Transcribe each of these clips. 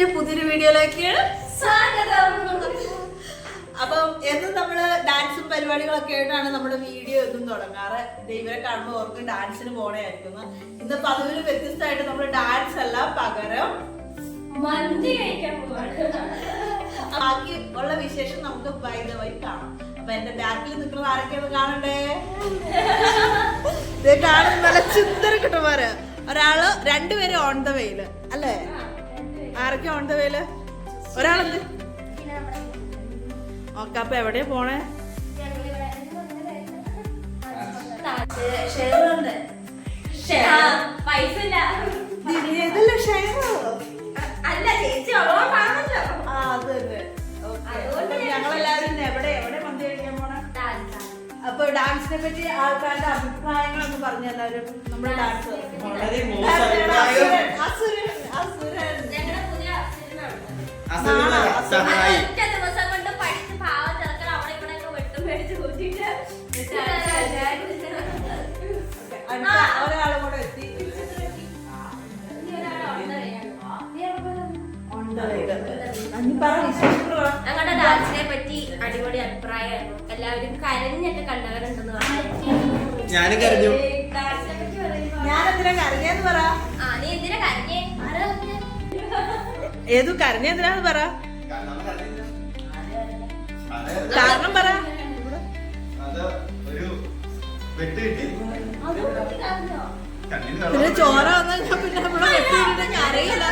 ഡാൻസിന്റെ പുതിയൊരു വീഡിയോയിലേക്ക് സ്വാഗതം. അപ്പം എന്നും നമ്മൾ ഡാൻസും പരിപാടികളൊക്കെ ആയിട്ടാണ് നമ്മുടെ വീഡിയോ എന്നും തുടങ്ങാറ്. ദൈവരെ കാണുമ്പോൾ ഓർക്കും ഡാൻസിന് പോണേയായിരിക്കും. ഇന്ന് പതിവിന് വ്യത്യസ്തമായിട്ട് നമ്മൾ ഡാൻസ് അല്ല പകരം മന്തി കഴിക്കാൻ പോവാണ്. ബാക്കി ഉള്ള വിശേഷം നമുക്ക് വൈദവായി കാണാം. അപ്പൊ എന്റെ ബാക്കിൽ നിൽക്കുന്ന ആരൊക്കെയാണ് കാണണ്ടേ? കാണുന്ന നല്ല ചിന്തര കിട്ടുമാര് ഒരാൾ രണ്ടുപേരും ഓൺ ദ വെയിൽ അല്ലേ? ആരൊക്കെ ഓൺ വേൽ വെയിൽ ഒരാളെന്ത്? ഓക്കെ അപ്പൊ എവിടെയാ പോണേ? പൈസ ഇല്ല. അല്ല ചേച്ചി ഞങ്ങളെല്ലാവരും എവിടെ എവിടെ മന്തി കഴിക്കാൻ പോണ അപ്പൊ ഡാൻസിനെ പറ്റി ആൾക്കാരുടെ അഭിപ്രായങ്ങളൊന്ന് പറഞ്ഞു എല്ലാവരും നമ്മുടെ ഡാൻസ് വളരെ സഹായി. ഞങ്ങളുടെ ഡാൻസിനെ പറ്റി അടിപൊളി അഭിപ്രായമായിരുന്നു എല്ലാവരും കരഞ്ഞൊക്കെ കണ്ടവരുണ്ടെന്ന് പറഞ്ഞു. ഞാനും കരഞ്ഞു. ഞാനെന്തിനാ പറ്റി പറയാ ഞാൻ എന്തിനാ കരഞ്ഞെന്ന് പറ? ഏതു കരഞ്ഞ കരഞ്ഞെന്തിനാന്ന് പറ? കാരണം പറ. പിന്നെ ചോര വന്നു പിന്നെ നമ്മൾ കരയില്ല.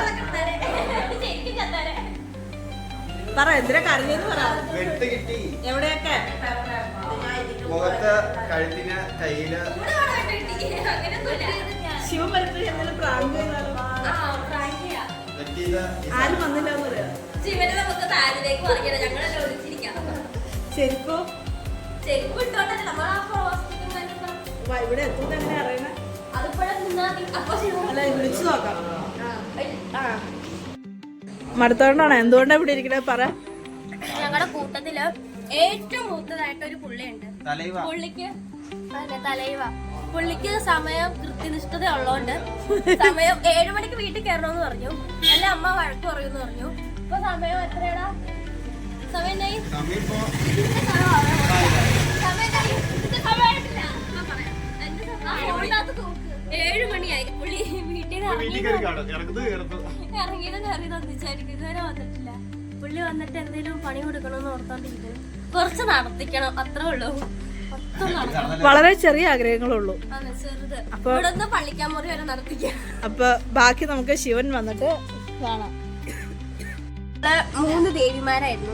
പറ എന്തിനാ കരഞ്ഞെന്ന് പറ. എവിടെയൊക്കെ? മുഖത്ത് കഴുത്തിന് കയ്യിൽ ശിവപരത്തിൽ പ്രാങ്ക് ആരും വന്നില്ല എന്ന് പറയാ. ജീവനെ നമുക്ക് താഴത്തേക്ക് പറിക്കണം ഞങ്ങളെല്ലാം ഒളിച്ചിരിക്കാം ശരിക്കോ ചെരുപ്പ്? ഇട്ടോണ്ടല്ലേ നമ്മൾ ആ ഹോസ്പിറ്റലിൽ ഇവിടെ എങ്ങനെ അറിയണേ? അതിപ്പോഴെ അല്ല വിളിച്ചു നോക്കാം. ആ. മടുത്തോണ്ടാണ് എന്തുകൊണ്ടാ ഇവിടെ ഇരിക്കണേ? പറ. ഞങ്ങളുടെ കൂട്ടത്തിൽ ഏറ്റവും മൂത്തതായിട്ട് ഒരു പുള്ളിയുണ്ട്. തലൈവ. പുള്ളിക്ക് തലൈവ. പുള്ളിക്ക് സമയം കൃത്യനിഷ്ഠത ഉള്ളതുകൊണ്ട് സമയം ഏഴു മണിക്ക് വീട്ടിൽ കയറണമെന്ന് പറഞ്ഞു. അല്ല അമ്മ വഴക്ക് പറയുമെന്ന് പറഞ്ഞു. ഇപ്പൊ സമയം എത്രയാടാ? സമയം ഏഴു മണിയായി. പുള്ളി വീട്ടിൽ നിന്ന് ഇറങ്ങി കയറി ഇറങ്ങിയത് തന്നിച്ചായിരിക്കും ഇതുവരെ വന്നിട്ടില്ല. പുള്ളി വന്നിട്ട് എന്തെങ്കിലും പണി കൊടുക്കണമെന്ന് ഓർത്തോണ്ടിരിക്കും കുറച്ച് നടത്തിക്കണം. അത്രേ ഉള്ളൂ. വളരെ ചെറിയ ആഗ്രഹങ്ങളുള്ളൂ. അപ്പൊ- അപ്പൊ ബാക്കി നമുക്ക് ശിവൻ വന്നിട്ട് കാണാം. മൂന്ന് ദേവിമാരായിരുന്നു.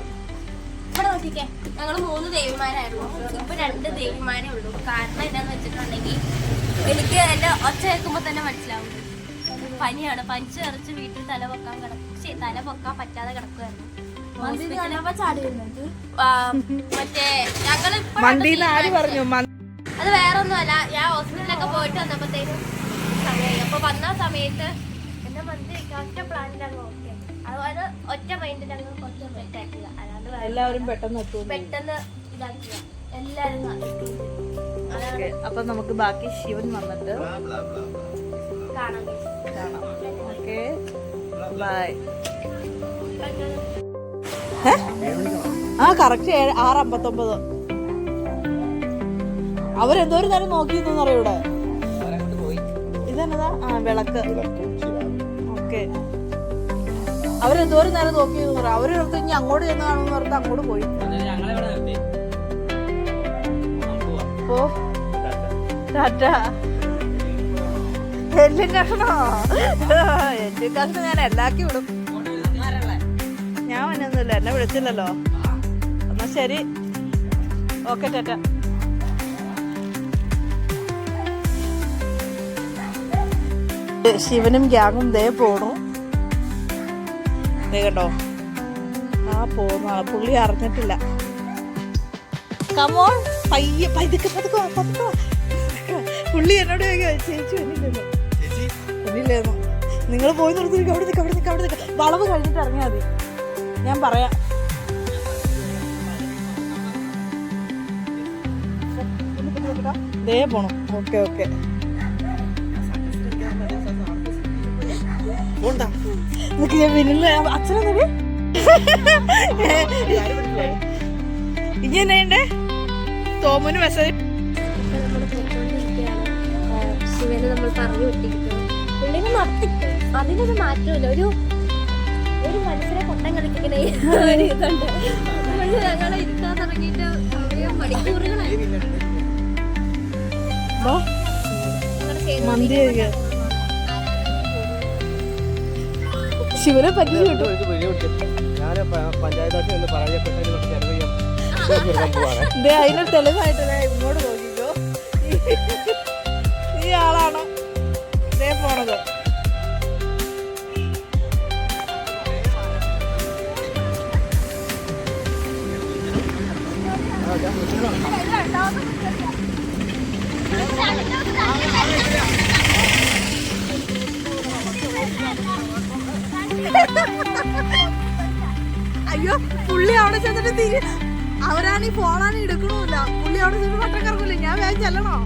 ഇവിടെ നോക്കിക്കേ ഞങ്ങൾ മൂന്ന് ദേവിമാരായിരുന്നു. ഇപ്പൊ രണ്ട് ദേവിമാരേ ഉള്ളൂ. കാരണം എന്താന്ന് വെച്ചിട്ടുണ്ടെങ്കിൽ എനിക്ക് എന്റെ ഒച്ച കേൾക്കുമ്പോ തന്നെ മനസ്സിലാവും. പനിയാണ്. പനിച്ച് നിറച്ച് വീട്ടിൽ തല പൊക്കാൻ കിടക്കും തല പൊക്കാൻ പറ്റാതെ കിടക്കുമായിരുന്നു മറ്റേ മന്തിന്ന് ആര് പറഞ്ഞു? അത് വേറെ ഒന്നുമല്ല ഞാൻ ഹോസ്പിറ്റലിലൊക്കെ പോയിട്ട് വന്നപ്പോഴത്തേനും സമയമായി അപ്പൊ വന്ന സമയത്ത് എന്റെ മന്തി? കഴിക്കാൻ ഒറ്റ അങ്ങ് ഓക്കെ. അതുപോലെ ഒറ്റ മൈൻഡിൽ അങ്ങ് കുറച്ച് സെറ്റ് ആക്കുക അല്ലാണ്ട് എല്ലാവരും പെട്ടെന്ന് എത്തും പെട്ടെന്ന് ഇതാക്കില്ല. നടത്തി. അതാണ് അപ്പൊ നമുക്ക് ബാക്കി ശിവൻ വന്നിട്ട്. കാണാം. ഓക്കെ ബൈ ആ കറക്റ്റ് ആറ് അമ്പത്തൊമ്പത്. അവരെന്തോരം നേരം നോക്കി അറിയോ ഇവിടെ ഇതെന്നതാ? ആ വിളക്ക്. ഓക്കെ. അവരെന്തോരം നേരം നോക്കി ഓർത്ത് ഇനി അങ്ങോട്ട് ചെന്ന് കാണുമെന്ന് പറഞ്ഞിട്ട് അങ്ങോട്ട് പോയി. ഓ ടാറ്റ. എല്ലും കഷ്ണോ? എല്ലും കഷ്ണം ഞാൻ എല്ലാക്കി വിടും വന്നൊന്നുമില്ല എന്നെ വിളിച്ചില്ലല്ലോ. എന്നാ ശരി. ഓക്കെ ടാറ്റ. ശിവനും ഗ്യാങ്ങും ദേ പോണു. ദേ ആ പോന്നു ആ പുള്ളി അറിഞ്ഞിട്ടില്ല. കമോൾ പയ്യെ പതുക്കെ പതുക്കോ പതുക്കോ പുള്ളി എന്നോട് ചേച്ചി വന്നില്ലല്ലോ ചേച്ചി? വന്നില്ലായിരുന്നു നിങ്ങൾ പോയി നിർത്തി അവിടെ നിൽക്കാം അവിടെ നിൽക്കാം അവിടെ നിൽക്കാം വളവ് കഴിഞ്ഞിട്ട് ഇറങ്ങിയാൽ മതി. ഞാൻ പറയാം. ദേ പോണം. Okay okay. നിനക്ക് ഞാൻ വിനിൽ അച്ഛനെ ഇനി എന്നെ തോമന് മെസ്സേജ് ശിവനെ നമ്മൾ പറഞ്ഞു വിട്ടിരിക്കുന്നു പുള്ളിനെ നടത്തി അതിനൊരു മാറ്റമില്ല ഒരു ഒരു മനുഷ്യനെ കൊണ്ടം കളിപ്പിക്കണേ. ഒരു ഇതുണ്ട് അതുകൊണ്ട് ഞങ്ങളെ ഇരുത്താൻ തുടങ്ങിയിട്ട് സമയം മണിക്കൂറുകളായി ഞങ്ങൾ ചെയ്ത് മന്തി കഴിക്കാൻ. ശിവനെ പറ്റിച്ചു കിട്ടും ഞാൻ പഞ്ചായത്തായിട്ട് ഒന്ന് പരാജയപ്പെട്ടതിന് തൊട്ട് ചെലവ് ചെയ്യാൻ പോവാണ് ദേ അതിന് തെളിവായിട്ട് ദേ ഇങ്ങോട്ട് നോക്കിക്കോ. ഈ ആളാണോ? ഇതേ പോണത്. അയ്യോ പുള്ളി അവിടെ ചെന്നിട്ട് തിരി അവരാണ് ഈ എടുക്കണമില്ല പുള്ളി അവിടെ ചെന്ന് പട്ടം കറങ്ങില്ല ഞാൻ വേഗം ചെല്ലണോ?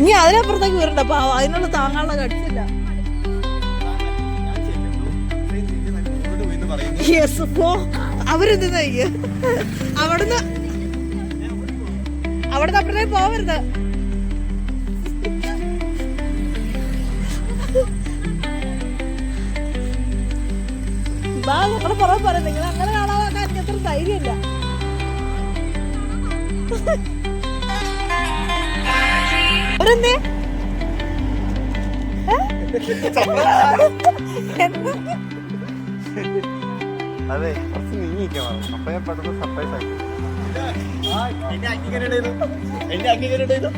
ഇനി അതിനപ്പുറത്തേക്ക് വരണ്ട. പാവ അതിനുള്ള താങ്ങാനുള്ള കടിച്ചില്ല. യെസ് പോ അവരെന്ത് അവിടുന്ന് അവിടുന്ന് അപ്പുറത്തേക്ക് പോവരുത് ഞങ്ങൾ പുറമെ പറയാം നിങ്ങൾ അങ്ങനെ കാണാൻ എനിക്ക് അത്ര ധൈര്യമില്ല. അവരെന്തേ? അതെ കുറച്ച് നീങ്ങിക്കണം അപ്പൊ ഞാൻ പെട്ടെന്ന് സർപ്രൈസ് ആക്കി എന്നിട്ട് ആക്കി കയറിയിട്ടായിരുന്നു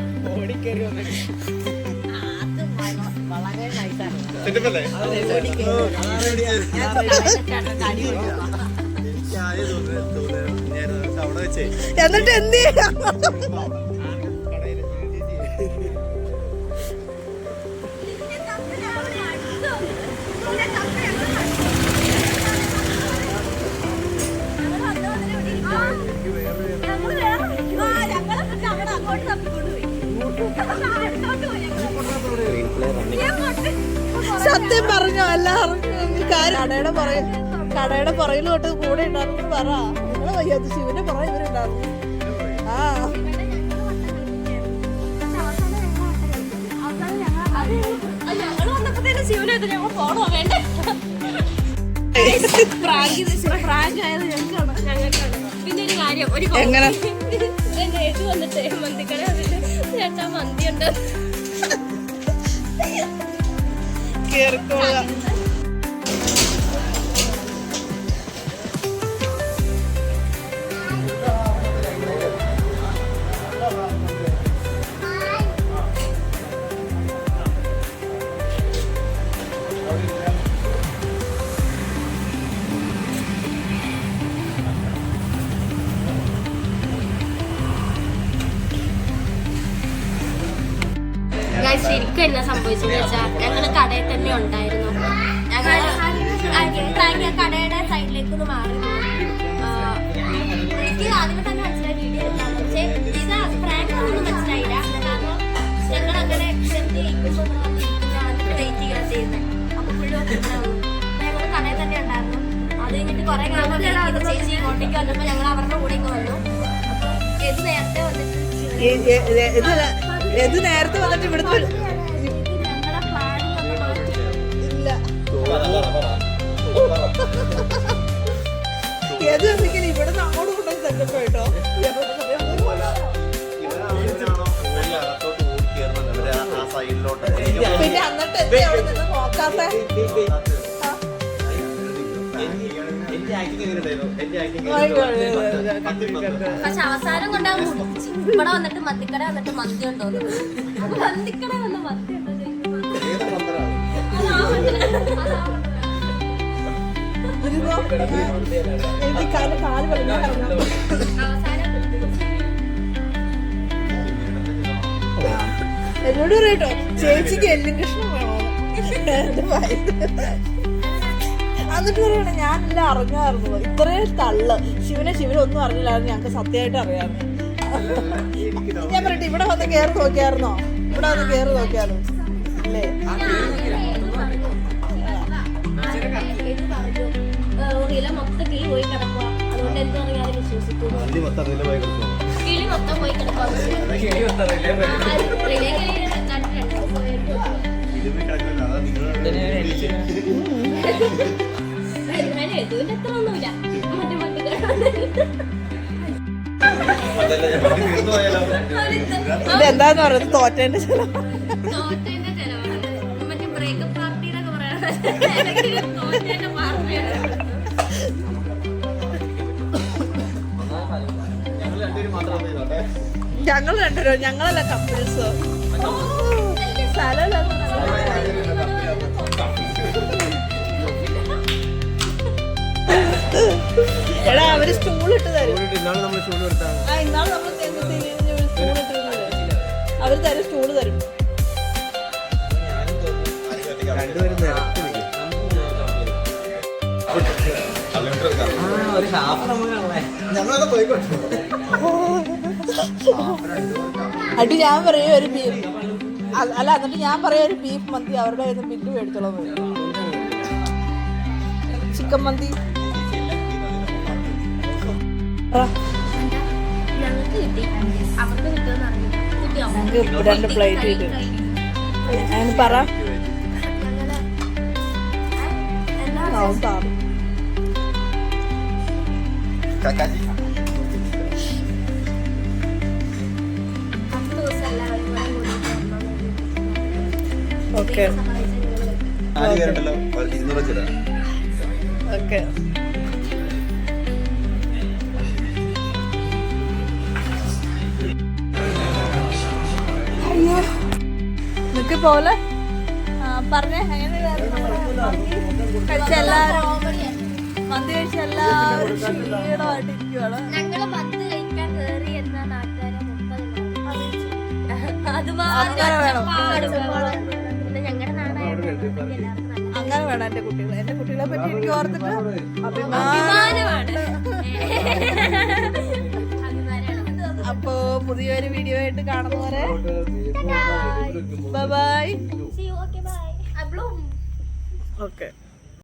സത്യം പറഞ്ഞോ എല്ലാവരും കടയുടെ പറയും കടയുടെ പുറകിൽ തൊട്ട് കൂടെ ഉണ്ടായിരുന്നു. പറ. നിങ്ങളെ വയ്യാത്ത ശിവന്റെ പുറകെ ഇവരുണ്ടായിരുന്നു ആ. വേണ്ടേ? പ്രാങ്ക് ആയത് ഞങ്ങൾക്കാണ്. ഞങ്ങൾക്കാണ്. പിന്നെ ഒരു കാര്യം ഒരു എങ്ങനെ? വന്നിട്ട് മന്തിക്കട ചേട്ടാ മന്തി ഉണ്ട് കേറിക്കോളുക ഞാൻ ശരിക്കും എന്നാ സംഭവിച്ചെന്ന് വെച്ചാൽ ഞങ്ങൾ കടയിൽ തന്നെ ഉണ്ടായിരുന്നു. ഞങ്ങൾ കടയുടെ സൈഡിലേക്ക് ഒന്ന് മാറി. എനിക്ക് ആദ്യമേ തന്നെ മനസ്സിലായി വീഡിയോ പക്ഷേ ഇത് പ്രാങ്ക് ഒന്നും മനസ്സിലായില്ല. കാരണം ഞങ്ങൾ അങ്ങനെ വെയിറ്റ് ചെയ്യാൻ ചെയ്യുന്നത് അപ്പൊ ഫുള്ള് ഞങ്ങൾ കടയിൽ തന്നെ ഉണ്ടായിരുന്നു. അത് കഴിഞ്ഞിട്ട് കുറെ കാലം ചേച്ചി ഇങ്ങോട്ടേക്ക് വന്നപ്പോൾ ഞങ്ങൾ അവരുടെ കൂടെ ഇങ്ങ് വന്നു. അപ്പൊ ഏത് നേരത്തെ വന്നിട്ട് ഇത് നേരത്തെ വന്നിട്ട് ഇവിടുത്തെ പിന്നെ എന്നിട്ട് എന്താ അവിടെ നിന്ന് നോക്കാത്ത പക്ഷെ അവസാനം കൊണ്ടാ ഇവിടെ വന്നിട്ട് മന്തിക്കട വന്നിട്ട് മന്തി ഉണ്ടോ മന്തിക്കട വന്ന മന്തി ഉണ്ടോ ചോദിക്കുമ്പോ. എന്നോട് പറയട്ടോ ചേച്ചിക്ക് എല്ലും കൃഷ്ണൻ വേണോ? എന്നിട്ട് പറയണേ ഞാനെല്ലാം അറിഞ്ഞായിരുന്നു. ഇത്രയും തള്ള്. ശിവനെ ശിവനെ ഒന്നും അറിഞ്ഞില്ലായിരുന്നു. ഞങ്ങൾക്ക് സത്യമായിട്ട് അറിയാമായിരുന്നു ഞാൻ പറയട്ടെ ഇവിടെ വന്ന് കയറി നോക്കിയായിരുന്നോ? ഇവിടെ വന്ന് കയറി നോക്കിയാലോ? അല്ലേ? ഇല മൊത്തം കിളി പോയി കിടക്കുക അതുകൊണ്ട് എന്തോ ഞാൻ വിശ്വസിക്കുന്നു കിളി മൊത്തം പോയി കിടക്കുക പാർട്ടിന്നൊക്കെ പറയുന്നത്? തോറ്റേന്റെ ചെലവ്. ഞങ്ങൾ രണ്ടുപേരും ഞങ്ങളല്ല കപ്പിൾസ് സ്ഥലമല്ല എടാ അവർ സ്റ്റൂൾ ഇട്ട് തരും. സ്റ്റൂൾ ആ ഇന്നാൾ നമ്മൾ സ്റ്റൂൾ അവർ തരും. അടി ഞാൻ പറയും ഒരു ബീഫ് അല്ല എന്നിട്ട് ഞാൻ പറയും ഒരു ബീഫ് മന്തി അവരുടെ കയ്യിൽ നിന്ന് ബില്ല് മേടിച്ചോളാം ചിക്കൻ മന്തി. ഞങ്ങൾക്ക് രണ്ട് പ്ലേറ്റ് കിട്ടി. പറ. ഓക്കെ. എന്താ പോലെ പറഞ്ഞ കഴിച്ച എല്ലാവരും മന്തി കഴിച്ച എല്ലാവരും ക്ഷീണമായിട്ട് ഇരിക്കുവാണ്. ഞങ്ങൾ മന്ത് കഴിക്കാൻ കേറി എന്ന നാട്ടുകാരെ മുപ്പത് അത് അങ്ങനെ വേണം. എന്റെ കുട്ടികളെ. എന്റെ കുട്ടികളെ പറ്റി എനിക്ക് ഓർത്തിട്ട് അഭിമാനമാണ്. അപ്പോ പുതിയൊരു വീഡിയോ ആയിട്ട് കാണുന്നവരെ ബൈ. ഓക്കെ